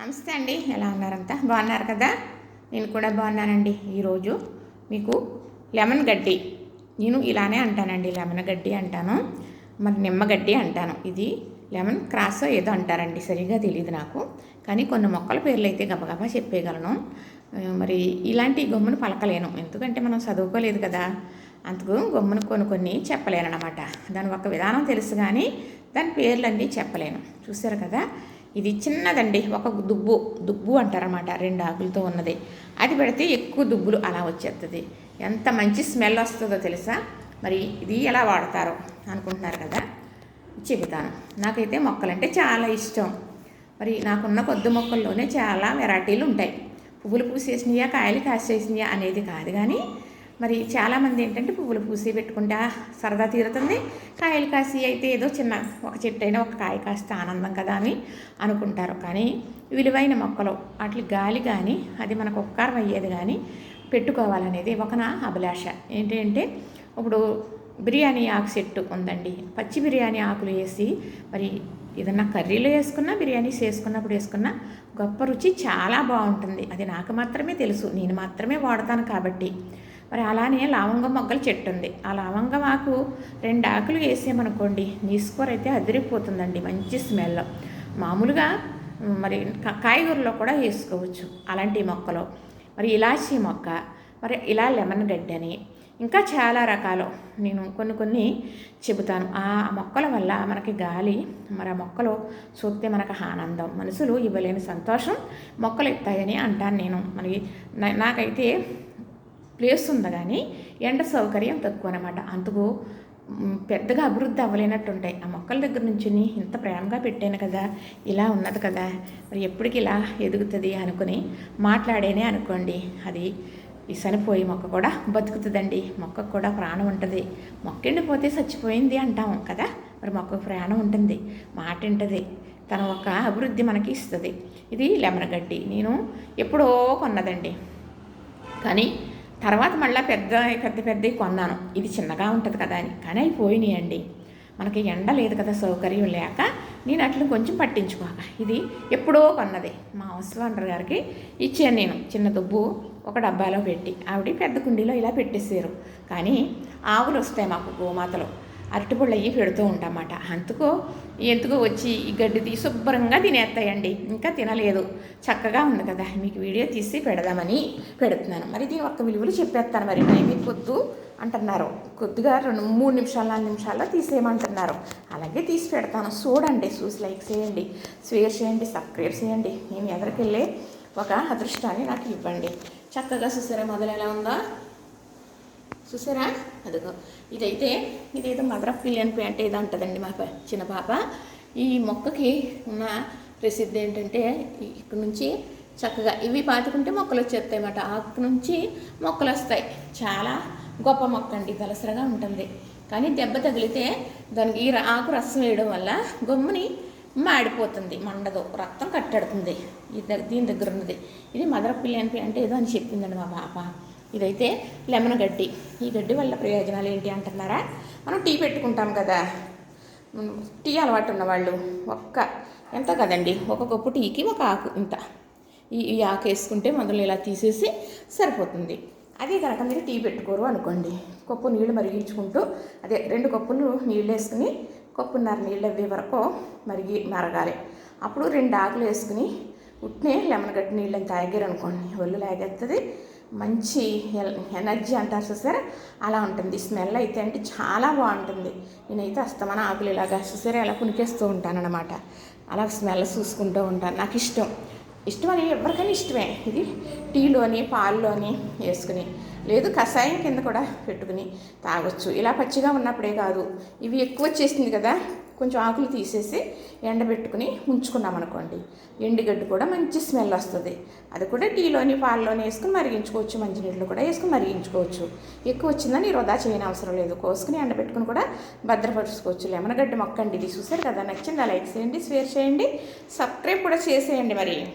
నమస్తే అండి ఎలా ఉన్నారంతా? బాగున్నారు కదా? నేను కూడా బాగున్నానండి. ఈరోజు మీకు లెమన్ గడ్డి. నేను ఇలానే అంటానండి లెమన్ గడ్డి అంటాను. మరి నిమ్మగడ్డి అంటాను. ఇది లెమన్ క్రాస్ ఏదో అంటారండి సరిగా తెలియదు నాకు. కానీ కొన్ని మొక్కల పేర్లు అయితే గబగబా చెప్పేయగలను. మరి ఇలాంటి గమ్మును పలకలేను. ఎందుకంటే మనం చదువుకోలేదు కదా. అందుకు గమ్మును కొన్ని కొన్ని చెప్పలేనమాట దాని ఒక విధానం తెలుసు కానీ దాని పేర్లన్నీ చెప్పలేను. చూసారు కదా? ఇది చిన్నదండి ఒక దుబ్బు దుబ్బు అంటారన్నమాట రెండు ఆకులతో ఉన్నది. అది పెడితే ఎక్కువ దుబ్బులు అలా వచ్చేస్తుంది ఎంత మంచి స్మెల్ వస్తుందో తెలుసా? మరి ఇది ఎలా వాడతారో అనుకుంటున్నారు కదా? చెబుతాను. నాకైతే మొక్కలంటే చాలా ఇష్టం. మరి నాకున్న కొద్ది మొక్కల్లోనే చాలా వెరైటీలు ఉంటాయి పువ్వులు పూసేసినాయా కాయలు కాసేసినాయా అనేది కాదు కానీ మరి చాలామంది ఏంటంటే పువ్వులు పూసి పెట్టుకుంటా సరదా తీరుతుంది. కాయలు కాసి అయితే ఏదో చిన్న ఒక చెట్టు అయినా ఒక కాయ కాస్తే ఆనందం కదా అని అనుకుంటారు. కానీ విలువైన మొక్కలు వాటి గాలి కానీ అది మనకు ఉపకారం అయ్యేది కానీ పెట్టుకోవాలనేది ఒక నా అభిలాష. ఏంటి అంటే ఇప్పుడు బిర్యానీ ఆకు చెట్టు ఉందండి. పచ్చి బిర్యానీ ఆకులు వేసి మరి ఏదన్నా కర్రీలో వేసుకున్నా బిర్యానీస్ వేసుకున్నప్పుడు వేసుకున్నా గొప్ప రుచి చాలా బాగుంటుంది. అది నాకు మాత్రమే తెలుసు. నేను మాత్రమే వాడతాను కాబట్టి. మరి అలానే లవంగ మొగ్గల చెట్టు ఉంది ఆ లవంగ ఆకు రెండు ఆకులు వేసామనుకోండి నీసుకోర అయితే అదిరిపోతుందండి మంచి స్మెల్. మామూలుగా మరి కాయగూరలో కూడా వేసుకోవచ్చు అలాంటి మొక్కలు. మరి ఇలాచీ మొక్క మరి ఇలా లెమన్ గడ్డి అని ఇంకా చాలా రకాలు. నేను కొన్ని కొన్ని చెబుతాను. ఆ మొక్కల వల్ల మనకి గాలి మరి ఆ మొక్కలు చూస్తే మనకు ఆనందం. మనుషులు ఇవ్వలేని సంతోషం మొక్కలు ఇస్తాయని అంటాను నేను. మరి నాకైతే ప్లేస్ ఉంది కానీ ఎండ సౌకర్యం తక్కువ అనమాట అందుకు పెద్దగా అభివృద్ధి అవ్వలేనట్టు ఉంటాయి ఆ మొక్కల దగ్గర నుంచి ఇంత ప్రేమగా పెట్టాను కదా ఇలా ఉన్నది కదా మరి ఎప్పటికి ఇలా ఎదుగుతుంది అనుకుని మాట్లాడేనే అనుకోండి. అది ఈ చనిపోయి మొక్క కూడా బతుకుతుందండి. మొక్కకు కూడా ప్రాణం ఉంటుంది. మొక్క ఎండిపోతే చచ్చిపోయింది అంటాం కదా మరి మొక్కకు ప్రాణం ఉంటుంది. మాట ఉంటుంది తన ఒక అభివృద్ధి మనకి ఇస్తుంది. ఇది లెమన్ గడ్డి నేను ఎప్పుడో కొన్నదండి. కానీ తర్వాత మళ్ళీ పెద్ద పెద్ద పెద్దవి కొన్నాను. ఇది చిన్నగా ఉంటుంది కదా అని. కానీ అవి పోయినాయండి. మనకి ఎండ లేదు కదా సౌకర్యం లేక నేను అట్లా కొంచెం పట్టించుకోక. ఇది ఎప్పుడో కొన్నది. మా హౌస్ ఓనర్ గారికి ఇచ్చాను నేను. చిన్న దుబ్బు ఒక డబ్బాలో పెట్టి. ఆవిడ పెద్ద కుండీలో ఇలా పెట్టేసారు కానీ ఆవులు వస్తాయి మాకు గోమాతలు. అరటిపళ్ళు అయ్యి పెడుతూ ఉంటామన్నమాట అందుకో ఎందుకో వచ్చి ఈ గడ్డి తీసి శుభ్రంగా తినేస్తాయండి. ఇంకా తినలేదు. చక్కగా ఉంది కదా. మీకు వీడియో తీసి పెడదామని పెడుతున్నాను. మరి దీని ఒక్క విలువలు చెప్పేస్తాను మరి. టైం పొద్దు అంటున్నారు. కొద్దిగా రెండు మూడు నిమిషాలు నాలుగు నిమిషాల్లో తీసేయమంటున్నారు. అలాగే తీసి పెడతాను. చూడండి చూసి లైక్ చేయండి. షేర్ చేయండి సబ్స్క్రైబ్ చేయండి. నేను ఎదరికెళ్ళే ఒక అదృష్టాన్ని నాకు ఇవ్వండి. చక్కగా చూసారా? మొదలు ఎలా ఉందో? చూసారా? అదిగో. ఇదైతే ఇదేదో మదర్ ఆఫ్ పిలియన్ ప్యాంట్ ఏదో అంటుందండి మా చిన్న పాప. ఈ మొక్కకి ఉన్న ప్రసిద్ధి ఏంటంటే ఇక్కడ నుంచి చక్కగా ఇవి పాతుకుంటే మొక్కలు వచ్చేస్తాయి అన్నమాట ఆకు నుంచి మొక్కలు వస్తాయి. చాలా గొప్ప మొక్క అండి. దలసరగా ఉంటుంది. కానీ దెబ్బ తగిలితే దానికి ఈ ఆకు రసం వేయడం వల్ల గమ్ముని మాడిపోతుంది. మండదు. రక్తం కట్టడుతుంది. ఇది దీని దగ్గర ఉన్నది. ఇది మదర్ పిల్లి అని అంటే ఏదో అని చెప్పిందండి మా పాప. ఇదైతే లెమన్ గడ్డి. ఈ గడ్డి వల్ల ప్రయోజనాలు ఏంటి అంటున్నారా? మనం టీ పెట్టుకుంటాం కదా. టీ అలవాటు ఉన్నవాళ్ళు ఒక్క ఎంత కదండి? ఒక కప్పు టీకి ఒక ఆకు ఇంత. ఈ ఈ ఆకు వేసుకుంటే మొదలు ఇలా తీసేసి సరిపోతుంది. అదే కనుక మీరు టీ పెట్టుకోరు అనుకోండి. కప్పు నీళ్ళు మరిగించుకుంటూ అదే రెండు కప్పులు నీళ్ళు వేసుకుని కప్పున్నర నీళ్ళు అవ్వే వరకు మరిగి మరగాలి అప్పుడు రెండు ఆకులు వేసుకుని ఉట్నే లెమన్ గడ్డి నీళ్ళని తాగారు అనుకోండి. ఒళ్ళు లాగేస్తుంది మంచి ఎల్- ఎనర్జీ అంటారు చూసారా? అలా ఉంటుంది. స్మెల్ అయితే అంటే చాలా బాగుంటుంది. నేనైతే అస్తమాన ఆకులు ఇలాగా చూసారా? ఎలా కునికేస్తూ ఉంటాను అనమాట అలా స్మెల్ చూసుకుంటూ ఉంటాను. నాకు ఇష్టం. ఇష్టం అని ఎవరికైనా ఇష్టమే. ఇది టీలోని పాల్లోని వేసుకుని. లేదు కషాయం కింద కూడా పెట్టుకుని తాగొచ్చు. ఇలా పచ్చిగా ఉన్నప్పుడే కాదు. ఇవి ఎక్కువ వచ్చేసింది కదా? కొంచెం ఆకులు తీసేసి ఎండబెట్టుకుని ఉంచుకున్నాం అనుకోండి ఎండుగడ్డి కూడా మంచి స్మెల్ వస్తుంది. అది కూడా టీలోని పాల్లోని వేసుకుని మరిగించుకోవచ్చు. మంచినీళ్ళు కూడా వేసుకుని మరిగించుకోవచ్చు. ఎక్కువ వచ్చిందని వృధా చేయని అవసరం లేదు. కోసుకుని ఎండబెట్టుకుని కూడా భద్రపరుచుకోవచ్చు. లెమన్ గడ్డి మొక్క అండి ఇది చూసారు కదా? నచ్చింది? లైక్ చేయండి షేర్ చేయండి. సబ్స్క్రైబ్ కూడా చేసేయండి మరి.